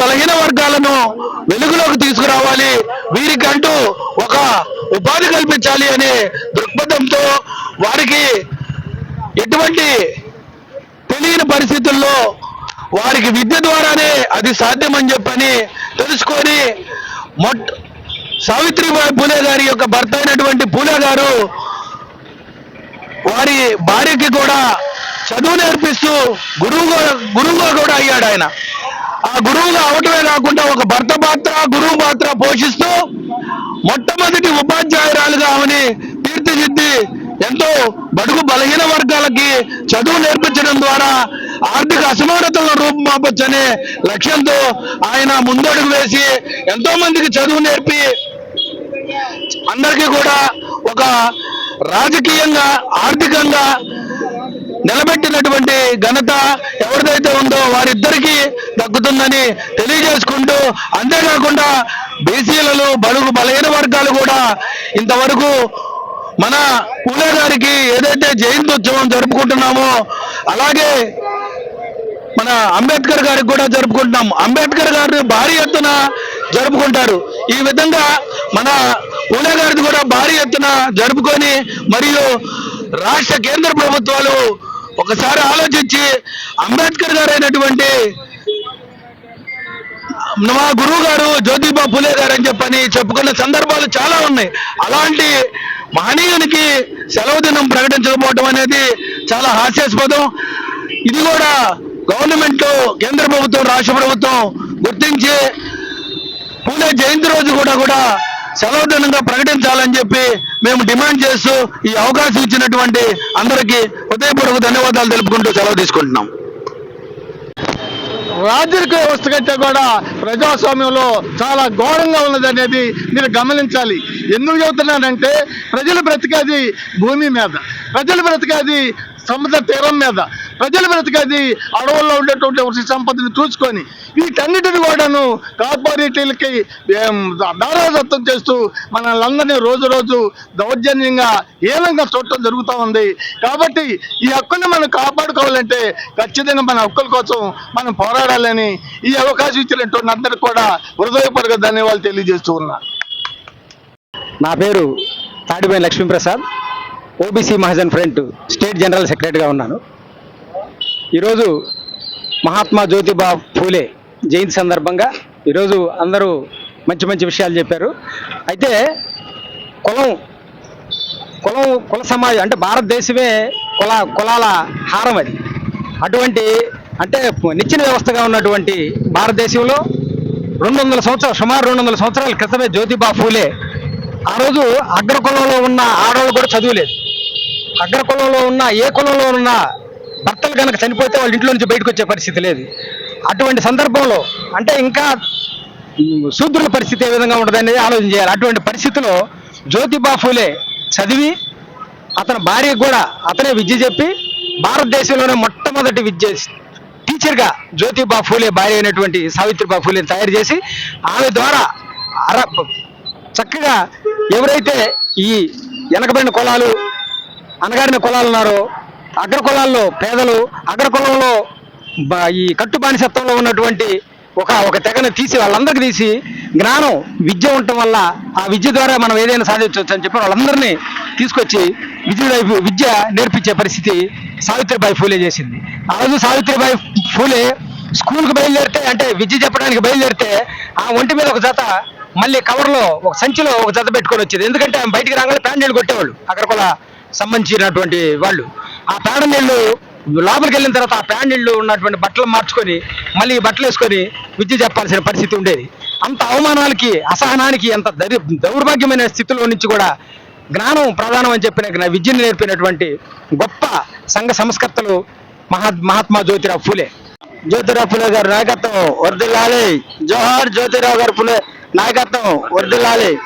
బలహీన వర్గాలను వెలుగులోకి తీసుకురావాలి. వీరికంటూ ఒక ఉపాధి కల్పించాలి అనే దృక్పథంతో వారికి ఎటువంటి తెలియని పరిస్థితుల్లో వారికి విద్య ద్వారానే అది సాధ్యమని చెప్పని తెలుసుకొని మొట్ సావిత్రిబాయి పూలే గారి యొక్క భర్త అయినటువంటి పూలే గారు వారి భార్యకి కూడా చదువు నేర్పిస్తూ గురువుగా గురువుగా కూడా అయ్యాడు ఆయన. ఆ గురువుగా అవటమే కాకుండా ఒక భర్త పాత్ర గురువు పాత్ర పోషిస్తూ మొట్టమొదటి ఉపాధ్యాయురాలుగా ఆమెని తీర్చిదిద్ది ఎంతో బడుగు బలహీన వర్గాలకి చదువు నేర్పించడం ద్వారా ఆర్థిక అసమానతలను రూపుమాపొచ్చనే లక్ష్యంతో ఆయన ముందడుగు వేసి ఎంతో మందికి చదువు నేర్పి అందరికీ కూడా ఒక రాజకీయంగా ఆర్థికంగా నిలబెట్టినటువంటి ఘనత ఎవరిదైతే ఉందో వారిద్దరికీ తగ్గుతుందని తెలియజేసుకుంటూ అంతేకాకుండా బీసీలలో బడుగు బలహీన వర్గాలు కూడా ఇంతవరకు మన పూలే గారికి ఏదైతే జయంతి ఉత్సవం జరుపుకుంటున్నామో అలాగే మన అంబేద్కర్ గారికి కూడా జరుపుకుంటున్నాం. అంబేద్కర్ గారిని భారీ ఎత్తున జరుపుకుంటారు. ఈ విధంగా మన పూలే గారిది కూడా భారీ ఎత్తున జరుపుకొని మరియు రాష్ట్ర కేంద్ర ప్రభుత్వాలు ఒకసారి ఆలోచించి అంబేద్కర్ గారు అయినటువంటి మా గురువు గారు జ్యోతిబా ఫులే గారు అని చెప్పని చెప్పుకున్న సందర్భాలు చాలా ఉన్నాయి. అలాంటి మహనీయునికి సెలవు దినం ప్రకటించకపోవడం అనేది చాలా హాస్యాస్పదం. ఇది కూడా గవర్నమెంట్ కేంద్ర ప్రభుత్వం రాష్ట్ర ప్రభుత్వం గుర్తించి పూలే జయంతి రోజు కూడా కూడా సెలవు దినంగా ప్రకటించాలని చెప్పి మేము డిమాండ్ చేస్తూ ఈ అవకాశం ఇచ్చినటువంటి అందరికీ హృదయపూర్వక ధన్యవాదాలు తెలుపుకుంటూ సెలవు తీసుకుంటున్నాం. రాజరిక వ్యవస్థ కంటే కూడా ప్రజాస్వామ్యంలో చాలా ఘోరంగా ఉన్నది అనేది మీరు గమనించాలి. ఎందుకు చెబుతున్నానంటే ప్రజలు బ్రతికేది భూమి మీద ప్రజలు బ్రతికేది సముద్ర తీరం మీద ప్రజలు బ్రతికేది అడవుల్లో ఉండేటువంటి వృక్ష సంపదను చూసుకొని వీటన్నిటిని కూడాను కార్పొరేటీలకి దారాదత్తం చేస్తూ మనల్ని రోజు రోజు దౌర్జన్యంగా హీనంగా చూడటం జరుగుతూ ఉంది. కాబట్టి ఈ హక్కుని మనం కాపాడుకోవాలంటే ఖచ్చితంగా మన హక్కుల కోసం మనం పోరాడాలని ఈ అవకాశం ఇచ్చినటువంటి అందరికి కూడా హృదయపూర్వక ధన్యవాదాలు తెలియజేస్తూ ఉన్నా. నా పేరు తాడిపోయిన Lakshmiprasad OBC Mahajan front state general సెక్రటరీగా ఉన్నాను. ఈరోజు మహాత్మా జ్యోతిబా ఫూలే జయంతి సందర్భంగా ఈరోజు అందరూ మంచి మంచి విషయాలు చెప్పారు. అయితే కులం కులం కుల సమాజం అంటే భారతదేశమే కుల కులాల హారం అది. అటువంటి అంటే నిచ్చిన వ్యవస్థగా ఉన్నటువంటి భారతదేశంలో రెండు వందల సంవత్సరాలు సుమారు రెండు వందల సంవత్సరాల క్రితమే జ్యోతిబా ఫూలే. ఆ రోజు అగ్రకులంలో ఉన్న ఆడవాళ్ళు కూడా చదువులేదు. అగ్రకులంలో ఉన్న ఏ కులంలో ఉన్న భర్తలు కనుక చనిపోతే వాళ్ళ ఇంట్లో నుంచి బయటకు వచ్చే పరిస్థితి లేదు. అటువంటి సందర్భంలో అంటే ఇంకా శూద్రుల పరిస్థితి ఏ విధంగా ఉంటుంది అనేది ఆలోచన చేయాలి. అటువంటి పరిస్థితిలో జ్యోతిబా ఫూలే చదివి అతని భార్యకు కూడా అతనే విద్య చెప్పి భారతదేశంలోనే మొట్టమొదటి విద్య టీచర్గా జ్యోతిబా ఫూలే భార్య అయినటువంటి సావిత్రిబా ఫూలేని తయారు చేసి ఆమె ద్వారా అర చక్కగా ఎవరైతే ఈ వెనకబడిన కులాలు అనగారిన కులాలు ఉన్నారో అగ్ర కులాల్లో పేదలు అగ్ర కులంలో ఈ కట్టు బానిసత్వంలో ఉన్నటువంటి ఒక ఒక తెగను తీసి వాళ్ళందరికీ తీసి జ్ఞానం విద్య ఉండటం వల్ల ఆ విద్య ద్వారా మనం ఏదైనా సాధించవచ్చు అని చెప్పి వాళ్ళందరినీ తీసుకొచ్చి విద్య వైపు విద్య నేర్పించే పరిస్థితి సావిత్రిబాయి ఫూలే చేసింది. ఆ రోజు సావిత్రిబాయి ఫూలే స్కూల్కి బయలుదేరితే అంటే విద్య చెప్పడానికి బయలుదేరితే ఆ ఒంటి మీద ఒక జత మళ్ళీ కవర్లో ఒక సంచిలో ఒక జత పెట్టుకొని వచ్చేది. ఎందుకంటే ఆమె బయటికి రాగానే ప్యాంట్ నీళ్ళు కొట్టేవాళ్ళు. కూడా సంబంధించినటువంటి వాళ్ళు. ఆ పేడ నీళ్ళు లోపలికి వెళ్ళిన తర్వాత ఆ ప్యాండిళ్ళు ఉన్నటువంటి బట్టలు మార్చుకొని మళ్ళీ బట్టలు వేసుకొని విద్య చెప్పాల్సిన పరిస్థితి ఉండేది. అంత అవమానాలకి అసహనానికి అంత దరి దౌర్భాగ్యమైన స్థితిలో నుంచి కూడా జ్ఞానం ప్రధానం అని చెప్పిన విద్యను నేర్పినటువంటి గొప్ప సంఘ సంస్కర్తలు మహా మహాత్మా జ్యోతిరావు ఫూలే. జ్యోతిరావు ఫులే గారు నాయకత్వం వర్దిల్లాలి జోహార్ జ్యోతిరావు గారు ఫులే నాయకత్వం వర్దిల్లాలి